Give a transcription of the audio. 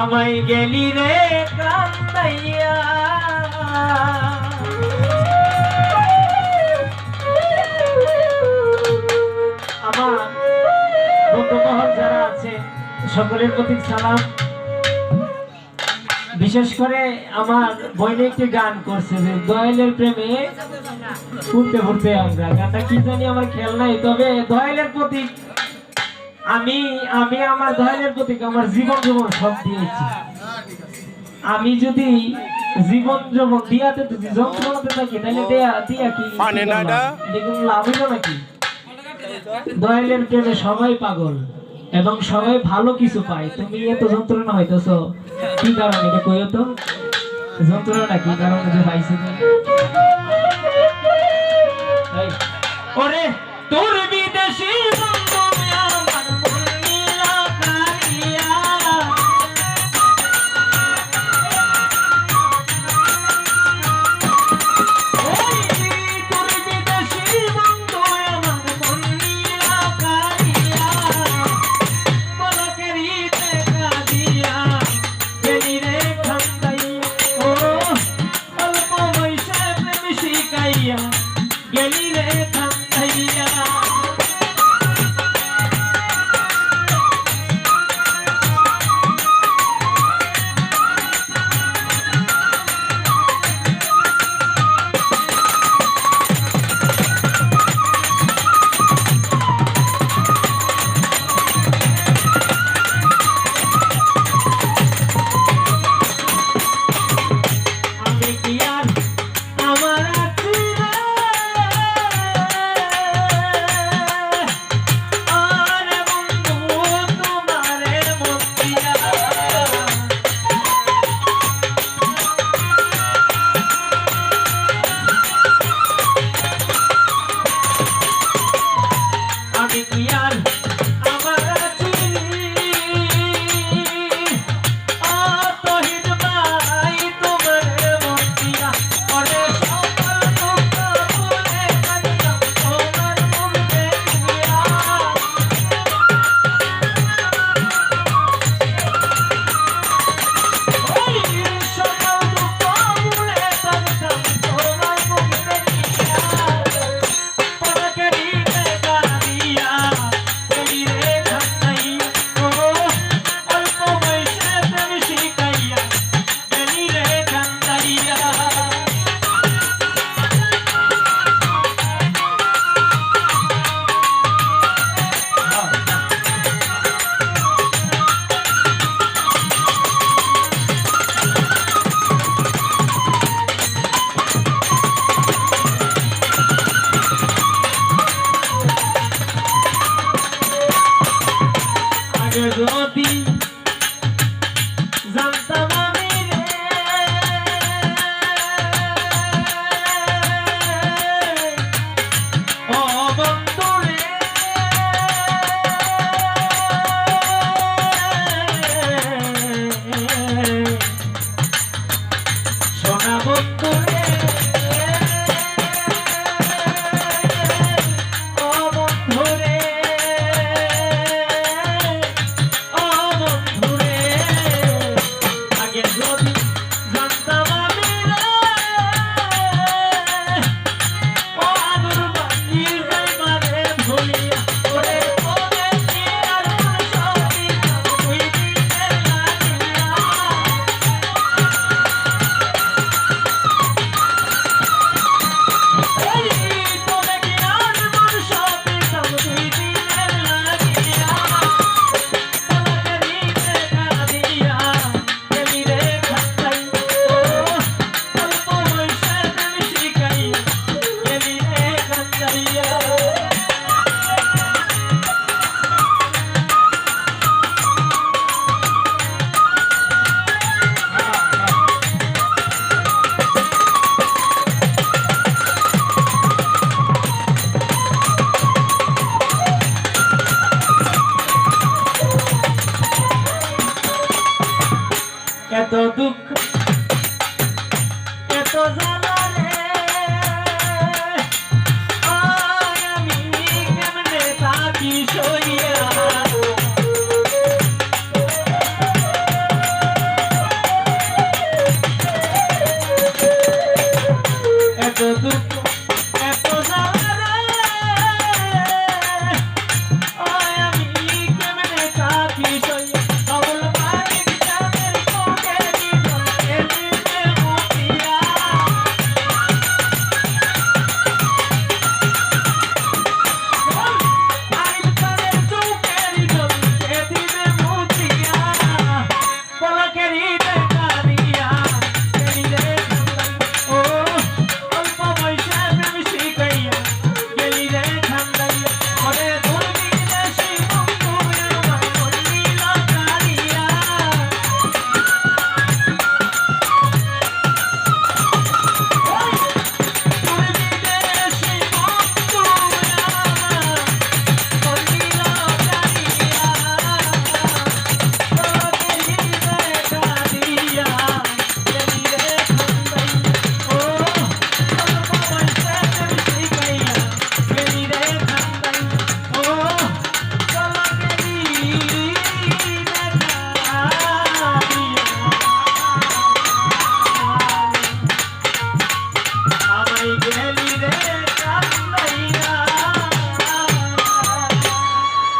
আমায় গেলি রে কান্দাইয়া। আমার বন্ধু যারা আছে সকলের প্রতি সালাম। বিশেষ করে আমার বইনে একটি গান করছে যে দয়ালের প্রেমে ফুটতে ফুটতে আমরা। গানটা কি জানি আমার খেয়াল নাই তবে দয়ালের প্রতি আমি আমি আমার দয়ালের প্রতি আমার জীবন জীবন সব দিয়েছি। আমি যদি জীবন জীবন দিয়াতে যদি যন্ত্রণাতে থাকি তাহলে দেয়া দিয়া কি? দেখুন লাভ? হইল নাকি? দয়ালের প্রেমে সবাই পাগল। এবং সবাই ভালো কিছু পায়। তুমি এত যন্ত্রণা হইতেছ, কি কারণ? এটা কইও তো। যন্ত্রণা কি কারণ যে পাইছে? ওরে, তোর বিদেশি এত দুঃখ এত জ্বালা